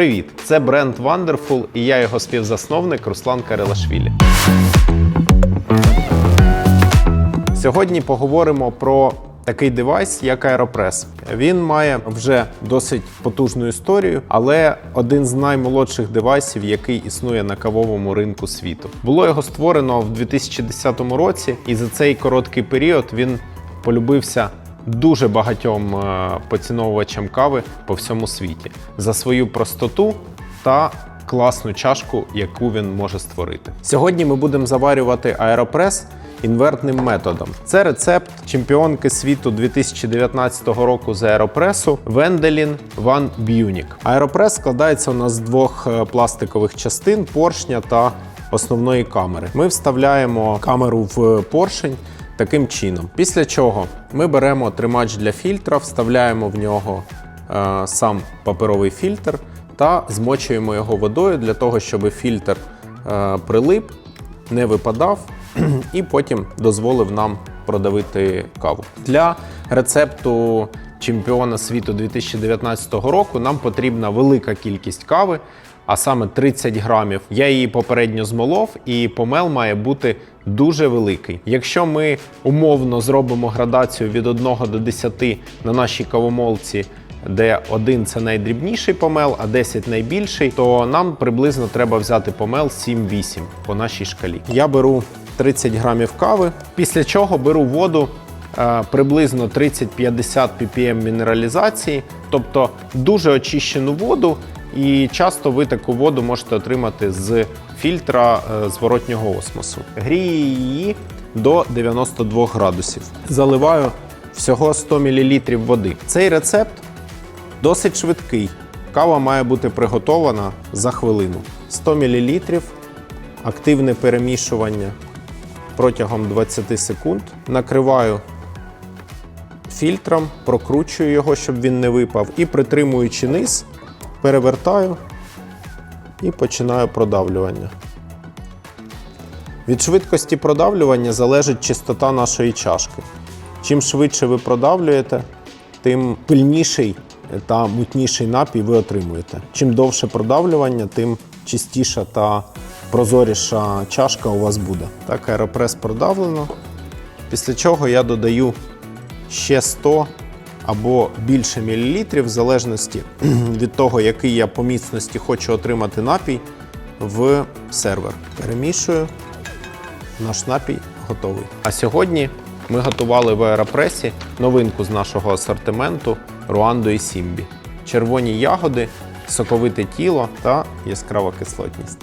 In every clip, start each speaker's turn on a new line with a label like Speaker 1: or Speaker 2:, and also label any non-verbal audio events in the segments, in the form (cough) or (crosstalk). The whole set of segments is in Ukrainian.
Speaker 1: Привіт! Це бренд Wonderful і я його співзасновник Руслан Карелашвілі. Сьогодні поговоримо про такий девайс, як Aeropress. Він має вже досить потужну історію, але один з наймолодших девайсів, який існує на кавовому ринку світу. Було його створено в 2010 році, і за цей короткий період він полюбився дуже багатьом е, поціновувачам кави по всьому світі за свою простоту та класну чашку, яку він може створити. Сьогодні ми будемо заварювати аеропрес інвертним методом. Це рецепт чемпіонки світу 2019 року з аеропресу Венделін Ван Б'юнік. Аеропрес складається у нас з двох е, пластикових частин поршня та основної камери. Ми вставляємо камеру в поршень таким чином. Після чого ми беремо тримач для фільтра, вставляємо в нього е, сам паперовий фільтр та змочуємо його водою для того, щоб фільтр е, прилип, не випадав (clears throat) і потім дозволив нам продавити каву. Для рецепту чемпіона світу 2019 року нам потрібна велика кількість кави, а саме 30 грамів. Я її попередньо змолов, і помел має бути дуже великий. Якщо ми умовно зробимо градацію від 1 до 10 на нашій кавомолці, де 1 це найдрібніший помел, а 10 найбільший, то нам приблизно треба взяти помел 7-8 по нашій шкалі. Я беру 30 грамів кави, після чого беру воду приблизно 30-50 ppm мінералізації, тобто дуже очищену воду. І часто ви таку воду можете отримати з фільтра е, зворотнього осмосу. Грію її до 92 градусів. Заливаю всього 100 мл води. Цей рецепт досить швидкий. Кава має бути приготована за хвилину. 100 мл, активне перемішування протягом 20 секунд. Накриваю фільтром, прокручую його, щоб він не випав, і притримуючи низ, перевертаю і починаю продавлювання. Від швидкості продавлювання залежить чистота нашої чашки. Чим швидше ви продавлюєте, тим пильніший та мутніший напій ви отримуєте. Чим довше продавлювання, тим чистіша та прозоріша чашка у вас буде. Так, аеропрес продавлено. Після чого я додаю ще 100 або більше мілілітрів, в залежності (clears throat) від того, який я по міцності хочу отримати напій в сервер. Перемішую. Наш напій готовий. А сьогодні ми готували в аеропресі новинку з нашого асортименту Руандо і Сімбі. Червоні ягоди, соковите тіло та яскрава кислотність.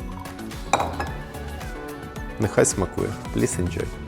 Speaker 1: Нехай смакує. Please enjoy.